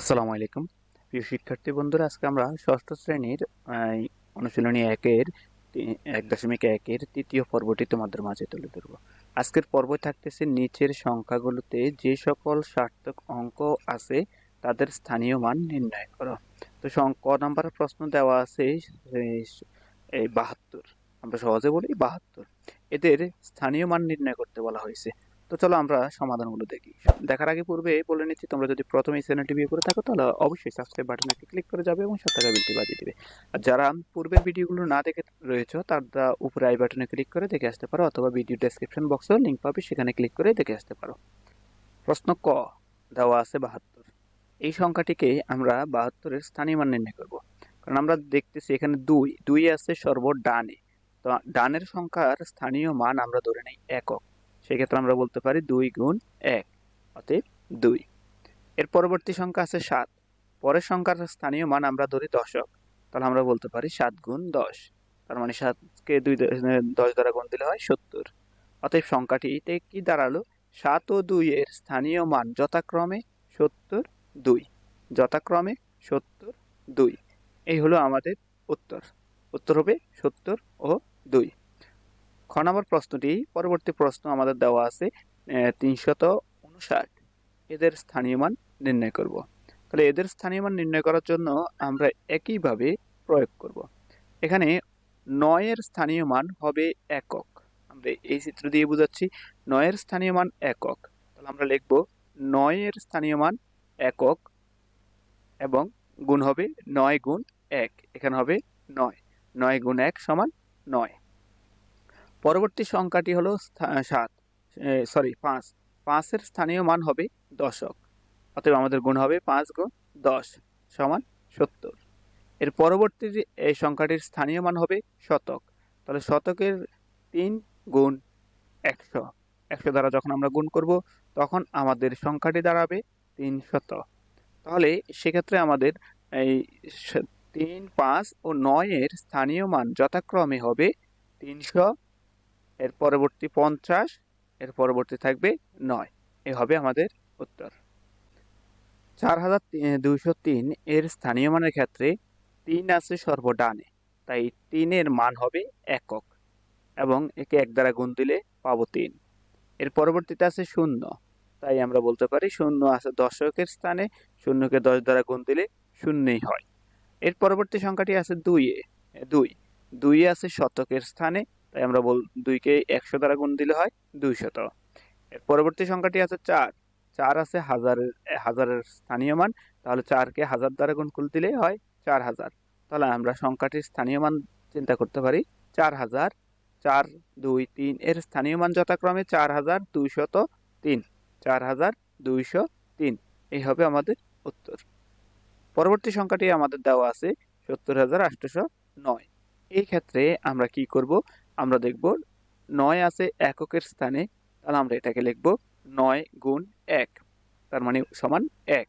আসসালামু আলাইকুম। প্রিয় শিক্ষার্থী বন্ধুরা, আজকে আমরা ষষ্ঠ শ্রেণির অনুশীলনী একের এক দশমিক একের তৃতীয় পর্বটি তোমাদের মাঝে তুলে ধরবো। আজকের পর্ব থাকতেছে নিচের সংখ্যাগুলোতে যে সকল সার্থক অঙ্ক আছে, তাদের স্থানীয় মান নির্ণয় করো। তো ক নাম্বার প্রশ্ন দেওয়া আছে এই বাহাত্তর। আমরা সহজে বলি বাহাত্তর। এদের স্থানীয় মান নির্ণয় করতে বলা হয়েছে। তো চলো আমরা সমাধানগুলো দেখি। দেখার আগে পূর্বে বলে নিচ্ছি, তোমরা যদি প্রথমে এই চ্যানেলটি বিয়ে করে থাকো, তাহলে অবশ্যই সাবস্ক্রাইব বাটনে ক্লিক করে যাবে এবং সাত টাকা বিলটি বাজিয়ে দিবে। আর যারা পূর্বের ভিডিওগুলো না দেখে রয়েছে, তারা উপরে আই বাটনে ক্লিক করে দেখে আসতে পারো, অথবা ভিডিও ডেসক্রিপশন বক্সেও লিঙ্ক পাবে, সেখানে ক্লিক করে দেখে আসতে পারো। প্রশ্ন ক, দেওয়া আছে বাহাত্তর। এই সংখ্যাটিকে আমরা বাহাত্তরের স্থানীয় মান নির্ণয় করব। কারণ আমরা দেখতেছি এখানে দুই দুই আছে সর্ব ডানে তো ডানের সংখ্যার স্থানীয় মান আমরা ধরে নেই, একক। সেক্ষেত্রে আমরা বলতে পারি দুই গুণ এক, অতএব দুই। এর পরবর্তী সংখ্যা আছে সাত। পরের সংখ্যার স্থানীয় মান আমরা ধরি দশক। তাহলে আমরা বলতে পারি সাত গুণ দশ। তার মানে সাতকে দুই দশ দ্বারা গুণ দিলে হয় সত্তর। অতএব সংখ্যাটিতে কি দাঁড়াল? সাত ও দুই এর স্থানীয় মান যথাক্রমে সত্তর দুই। যথাক্রমে সত্তর দুই। এই হলো আমাদের উত্তর। উত্তর হবে সত্তর ও দুই। খ নম্বর প্রশ্নটি, পরবর্তী প্রশ্ন আমাদের দেওয়া আছে তিনশত উনষাট। এদের স্থানীয় মান নির্ণয় করব। তাহলে এদের স্থানীয় মান নির্ণয় করার জন্য আমরা একইভাবে প্রয়োগ করব। এখানে নয়ের স্থানীয় মান হবে একক। আমরা এই চিত্র দিয়ে বোঝাচ্ছি, নয়ের স্থানীয় মান একক। তাহলে আমরা লিখব, নয়ের স্থানীয় মান একক এবং গুণ হবে নয় গুণ এক। এখানে হবে নয়। নয় গুণ এক সমান নয়। পরবর্তী সংখ্যাটি হলো সাত। সরি পাঁচ। পাঁচের স্থানীয় মান হবে দশক। অতএব আমাদের গুণ হবে পাঁচ গুণ দশ সমান সত্তর। এর পরবর্তী এই সংখ্যাটির স্থানীয় মান হবে শতক। তাহলে শতকের তিন গুণ একশো। একশো দ্বারা যখন আমরা গুণ করব, তখন আমাদের সংখ্যাটি দাঁড়াবে তিন শত তাহলে সেক্ষেত্রে আমাদের এই তিন, পাঁচ ও নয়ের স্থানীয় মান যথাক্রমে হবে তিনশো এর পরবর্তী পঞ্চাশ, এর পরবর্তী থাকবে নয়। এ হবে আমাদের উত্তর। চার হাজার দুইশো তিন এর স্থানীয় মানের ক্ষেত্রে তিন আছে সর্বডানে, তাই তিনের মান হবে একক এবং একে এক দ্বারা গুণ দিলে পাবো তিন। এর পরবর্তীতে আছে শূন্য, তাই আমরা বলতে পারি শূন্য আছে দশকের স্থানে, শূন্যকে দশ দ্বারা গুণ দিলে শূন্যই হয়। এর পরবর্তী সংখ্যাটি আছে দুইয়ে, দুই। দুই আছে শতকের স্থানে তাই আমরা বল, দুইকে একশো দ্বারা গুণ দিলে হয় দুই শত এর পরবর্তী সংখ্যাটি আছে চার। চার আছে হাজারের হাজারের স্থানীয় মান, তাহলে চারকে হাজার দ্বারা গুণ করে, দিলেই হয় চার হাজার। তাহলে আমরা সংখ্যাটির স্থানীয় মান চিন্তা করতে পারি চার হাজার। চার, দুই, তিন, এর স্থানীয় মান যথাক্রমে চার হাজার দুইশত তিন। চার হাজার দুইশো তিন। এই হবে আমাদের উত্তর। পরবর্তী সংখ্যাটি আমাদের দেওয়া আছে সত্তর হাজার আটশোশো নয়। এই ক্ষেত্রে আমরা কি করব? আমরা দেখব নয় আছে এককের স্থানে, তাহলে আমরা এটাকে লিখব নয় গুণ এক, তার মানে সমান এক।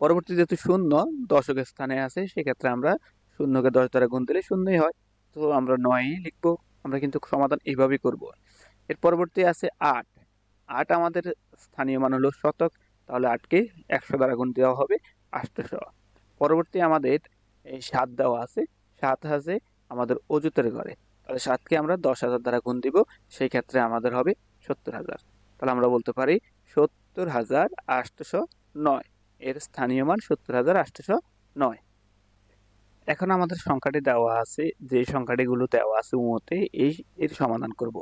পরবর্তী যেহেতু শূন্য, দশকের স্থানে আছে, সেক্ষেত্রে আমরা শূন্যকে দশ দ্বারা গুণ দিলে শূন্যই হয়। তো আমরা নয়ই লিখব, আমরা কিন্তু সমাধান এইভাবেই করব। এর পরবর্তী আছে আট। আট আমাদের স্থানীয় মান হলো শতক, তাহলে আটকে একশো দ্বারা গুণ দেওয়া হবে আটশো। পরবর্তী আমাদের এই সাত দেওয়া আছে, সাত আছে আমাদের অজুতের ঘরে। তাহলে সাতকে আমরা দশ হাজার দ্বারা গুণ দিব, সেই ক্ষেত্রে আমাদের হবে সত্তর হাজার। তাহলে আমরা বলতে পারি সত্তর হাজার আটশো নয়। এর স্থানীয় মান সত্তর হাজার আটশো নয়। এখন আমাদের সংখ্যাটি দেওয়া আছে, যে সংখ্যাটিগুলো দেওয়া আছে উমতে, এই, এর সমাধান করব।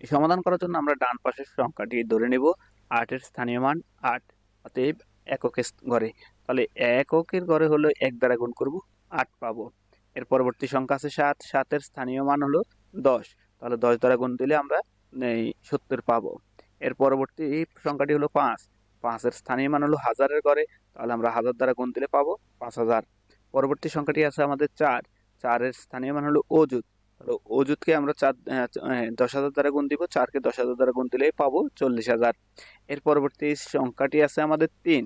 এই সমাধান করার জন্য আমরা ডান পাশের সংখ্যাটি ধরে নেব। আটের স্থানীয় মান আট, অতএব এককের ঘরে। তাহলে এককের ঘরে হলো এক দ্বারা গুণ করব, আট পাবো। এর পরবর্তী সংখ্যা আছে সাত। সাতের স্থানীয় মান হলো দশ। তাহলে দশ দ্বারা গুণ দিলে আমরা এই সত্তর পাবো। এর পরবর্তী সংখ্যাটি হলো পাঁচ। পাঁচের স্থানীয় মান হলো হাজারের ঘরে। তাহলে আমরা হাজার দ্বারা গুণ দিলে পাবো পাঁচ হাজার। পরবর্তী সংখ্যাটি আছে আমাদের চার। চারের স্থানীয় মান হলো অজুত তাহলে অজুতকে আমরা চার দশ হাজার দ্বারা গুণ দিব। চারকে দশ হাজার দ্বারা গুণ দিলেই পাবো চল্লিশ হাজার। এর পরবর্তী সংখ্যাটি আছে আমাদের তিন।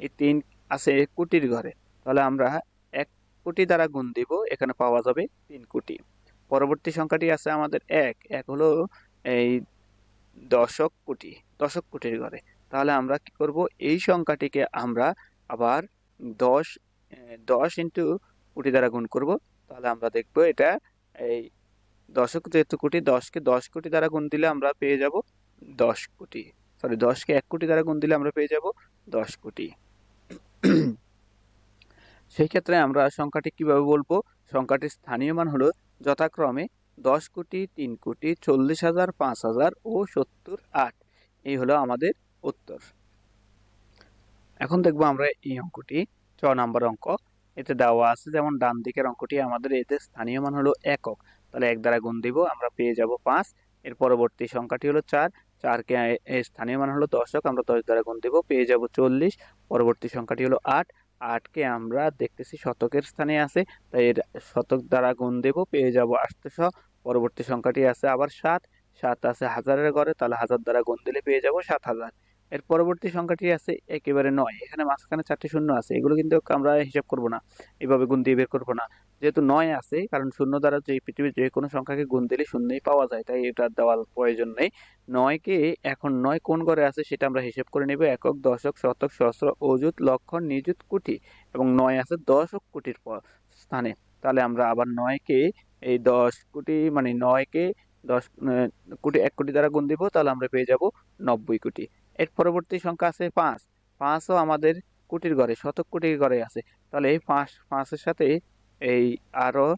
এই তিন আছে কুটির ঘরে। তাহলে আমরা কোটি দ্বারা গুণ দিব, এখানে পাওয়া যাবে তিন কোটি। পরবর্তী সংখ্যাটি আছে আমাদের এক এক হলো এই দশক কোটি, দশক কোটির ঘরে। তাহলে আমরা কি করব? এই সংখ্যাটিকে আমরা আবার দশ দশ ইন্টু কোটি দ্বারা গুণ করব। তাহলে আমরা দেখব এটা এই দশক যেহেতু কোটি, দশকে দশ কোটি দ্বারা গুণ দিলে আমরা পেয়ে যাব দশ কোটি। সরি, দশকে এক কোটি দ্বারা গুণ দিলে আমরা পেয়ে যাব দশ কোটি। সেই ক্ষেত্রে আমরা সংখ্যাটি কীভাবে বলব? সংখ্যাটির স্থানীয় মান হলো যথাক্রমে দশ কোটি, তিন কোটি, চল্লিশ হাজার, পাঁচ হাজার ও সত্তর আট। এই হলো আমাদের উত্তর। এখন দেখব আমরা এই অঙ্কটি, ছ নম্বর অঙ্ক। এতে দেওয়া আছে যেমন ডান দিকের অঙ্কটি আমাদের এতে স্থানীয় মান হলো একক। তাহলে এক দ্বারা গুণ দিব, আমরা পেয়ে যাব পাঁচ। এর পরবর্তী সংখ্যাটি হলো চার। চারকে স্থানীয় মান হলো দশক, আমরা দশ দ্বারা গুণ দিব, পেয়ে যাব চল্লিশ। পরবর্তী সংখ্যাটি হলো আট। আটকে আমরা দেখতেছি শতকের স্থানে আছে, তাই এর শতক দ্বারা গুণ দেব, পেয়ে যাব আটশো, পরবর্তী সংখ্যাটি আছে আবার সাত সাত আছে হাজারের ঘরে, তাহলে হাজার দ্বারা গুণ দিলে পেয়ে যাব সাত হাজার। এর পরবর্তী সংখ্যাটি আছে একেবারে নয়। এখানে মাঝখানে চারটি শূন্য আছে। এগুলো কিন্তু আমরা হিসাব করব না। এভাবে গুণ দিয়ে বের করব না। যেহেতু নয় আছে, কারণ শূন্য দ্বারা যে পৃথিবীর যে কোনো সংখ্যাকে গুণ দিলে শূন্যই পাওয়া যায়, তাই এটা দেওয়ার প্রয়োজন নেই। নয়কে এখন নয় কোন ঘরে আছে সেটা আমরা হিসাব করে নেব। একক, দশক, শতক, সহস্র, অযুত লক্ষ নিযুত, কোটি এবং নয় আছে দশক কোটির স্থানে। তাহলে আমরা আবার নয়কে এই দশ কোটি মানে নয়কে দশ কোটি, এক কোটি দ্বারা গুণ দিব, তাহলে আমরা পেয়ে যাব নব্বই কোটি। এর পরবর্তী সংখ্যা আছে পাঁচ। পাঁচও আমাদের কোটির ঘরে, শতক কোটির ঘরে আছে। তাহলে এই পাঁচ, পাঁচের সাথে এই আরও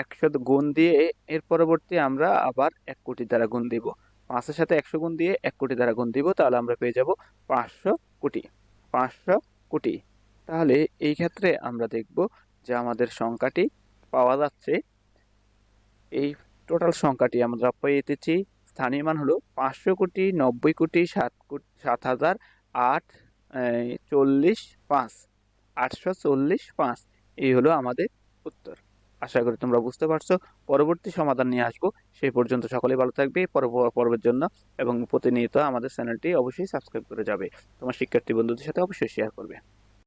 একশো গুণ দিয়ে এর পরবর্তী আমরা আবার এক কোটি দ্বারা গুণ দিব। পাঁচের সাথে একশো গুণ দিয়ে এক কোটি দ্বারা গুণ দিব, তাহলে আমরা পেয়ে যাব পাঁচশো কোটি। পাঁচশো কোটি। তাহলে এই ক্ষেত্রে আমরা দেখব যে আমাদের সংখ্যাটি পাওয়া যাচ্ছে। এই টোটাল সংখ্যাটি আমরা পেয়েছি স্থানীয় মান হলো পাঁচশো কোটি, নব্বই কোটি, সাত কোটি সাত হাজার আট চল্লিশ পাঁচ, আটশো চল্লিশ পাঁচ। এই হলো আমাদের উত্তর। আশা করি তোমরা বুঝতে পারছ। পরবর্তী সমাধান নিয়ে আসব। সেই পর্যন্ত সকলেই ভালো থাকবে, পরব- পর্বের জন্য। এবং প্রতিনিয়ত আমাদের চ্যানেলটি অবশ্যই সাবস্ক্রাইব করে যাবে। তোমার শিক্ষার্থী বন্ধুদের সাথে অবশ্যই শেয়ার করবে।